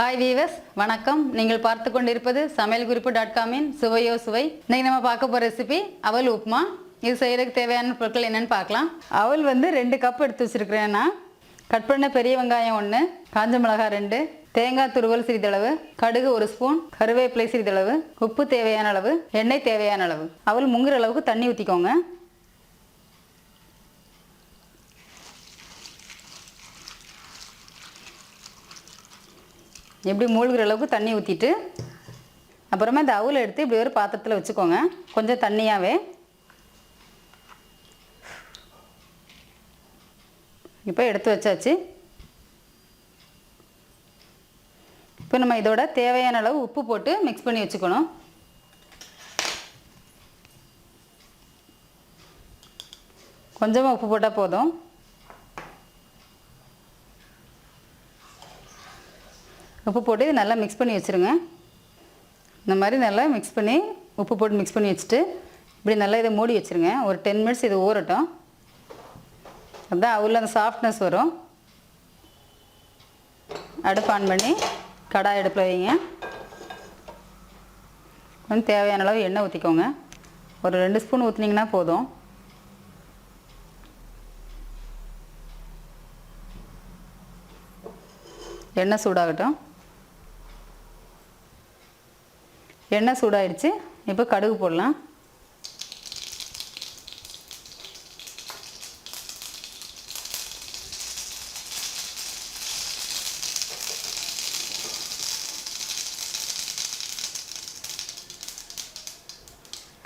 Hi viewers வணக்கம். நீங்கள் பார்த்து கொண்டிருப்பது சமையல் குறிப்பு டாட் காமின் சுவையோ சுவை. இன்றைக்கி நம்ம பார்க்க போகிற ரெசிபி அவல் உப்புமா இது செய்யறதுக்கு தேவையான பொருட்கள் என்னென்னு பார்க்கலாம். அவல் வந்து ரெண்டு கப் எடுத்து வச்சுருக்கிறேன் நான் கட் பண்ண பெரிய வெங்காயம் ஒன்று காஞ்ச மிளகாய் ரெண்டு தேங்காய் துருவல் சிறிதளவு கடுகு ஒரு ஸ்பூன் கருவேப்பிலை சிறிதளவு உப்பு தேவையான அளவு எண்ணெய் தேவையான அளவு. அவல் முங்குற அளவுக்கு தண்ணி ஊற்றிக்கோங்க எப்படி மூழ்கிற அளவுக்கு தண்ணி ஊற்றிட்டு அப்புறமா இந்த அவுல எடுத்து இப்படி ஒரு பாத்திரத்தில் வச்சுக்கோங்க. கொஞ்சம் தண்ணியாகவே இப்போ எடுத்து வச்சாச்சு. இப்போ நம்ம இதோட தேவையான அளவு உப்பு போட்டு மிக்ஸ் பண்ணி வச்சுக்கணும். கொஞ்சமாக உப்பு போட்டால் போதும். உப்பு போட்டு இது நல்லா மிக்ஸ் பண்ணி வச்சுருங்க. இந்த மாதிரி நல்லா மிக்ஸ் பண்ணி உப்பு போட்டு மிக்ஸ் பண்ணி வச்சுட்டு இப்படி நல்லா இதை மூடி வச்சுருங்க. ஒரு டென் மினிட்ஸ் இது ஊறட்டும். அதுதான் அவ்வளோ அந்த சாஃப்ட்னஸ் வரும். அடுப்பு ஆன் பண்ணி கடாய் அடுப்பில் வைங்க. கொஞ்சம் தேவையான அளவு எண்ணெய் ஊற்றிக்கோங்க ஒரு ரெண்டு ஸ்பூன் ஊற்றுனீங்கன்னா போதும். எண்ணெய் சூடாகட்டும். எண்ணெய் சூடாயிடுச்சு இப்போ கடுகு போடலாம்.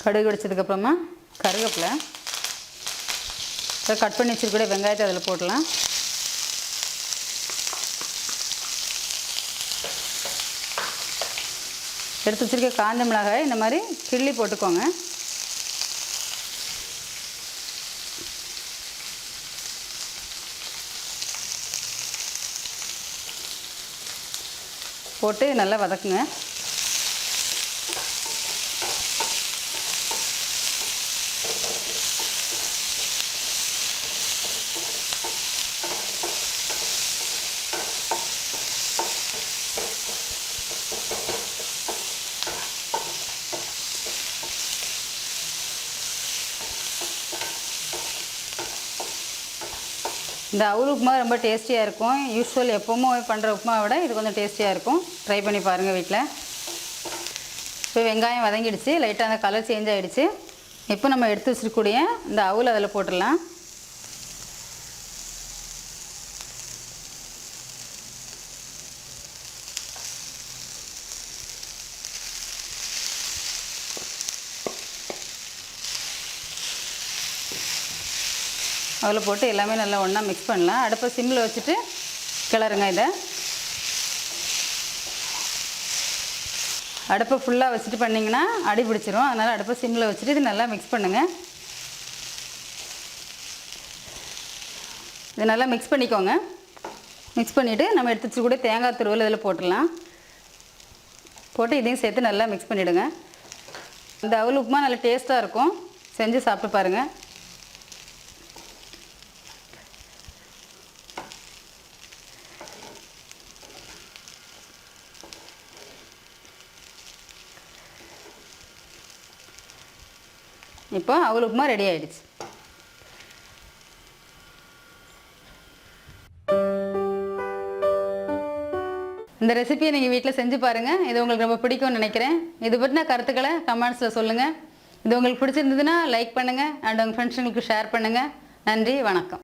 கடுகு வெடிச்சதுக்கப்புறமா கருவேப்பிலை. இப்போ கட் பண்ணி வச்சுருக்க வெங்காயத்தை அதில் போடலாம். எடுத்து வச்சுருக்க காஞ்ச மிளகாய் இந்த மாதிரி கிள்ளி போட்டுக்கோங்க. போட்டு நல்லா வதக்குங்க. இந்த அவுல் உப்புமா ரொம்ப டேஸ்டியாக இருக்கும். யூஸ்வல் எப்போவுமே பண்ணுற உப்புமா விட இது கொஞ்சம் டேஸ்டியாக இருக்கும். ட்ரை பண்ணி பாருங்கள் வீட்டில் இப்போ வெங்காயம் வதங்கிடுச்சு. லைட்டாக அந்த கலர் சேஞ்ச் ஆகிடுச்சு இப்போ நம்ம எடுத்து வச்சிருக்கக்கூடிய இந்த அவுல் அதில் போட்டுடலாம். அதில் போட்டு எல்லாமே நல்லா ஒன்றா மிக்ஸ் பண்ணலாம். அடுப்பை சிம்மில் வச்சுட்டு கிளறுங்க இதை. அடுப்பை ஃபுல்லாக வச்சுட்டு பண்ணிங்கன்னா அடி பிடிச்சிரும். அதனால் அடுப்பை சிம்மில் வச்சுட்டு இது நல்லா மிக்ஸ் பண்ணுங்கள் இது நல்லா மிக்ஸ் பண்ணிக்கோங்க. மிக்ஸ் பண்ணிவிட்டு நம்ம எடுத்து வச்சு கூட தேங்காய் துருவல் இதில் போட்டுடலாம். போட்டு இதையும் சேர்த்து நல்லா மிக்ஸ் பண்ணிவிடுங்க இந்த அவல் உப்புமா நல்லா டேஸ்ட்டாக இருக்கும். செஞ்சு சாப்பிட்டு பாருங்கள் இப்போ அவள் உப்புமா ரெடி ஆயிடுச்சு. இந்த ரெசிபியை நீங்கள் வீட்டில் செஞ்சு பாருங்கள் இது உங்களுக்கு ரொம்ப பிடிக்கும்னு நினைக்கிறேன். இது பற்றின கருத்துக்களை கமெண்ட்ஸில் சொல்லுங்கள் இது உங்களுக்கு பிடிச்சிருந்ததுன்னா லைக் பண்ணுங்கள் அண்ட் உங்கள் ஃப்ரெண்ட்ஸுங்களுக்கு ஷேர் பண்ணுங்கள் நன்றி வணக்கம்.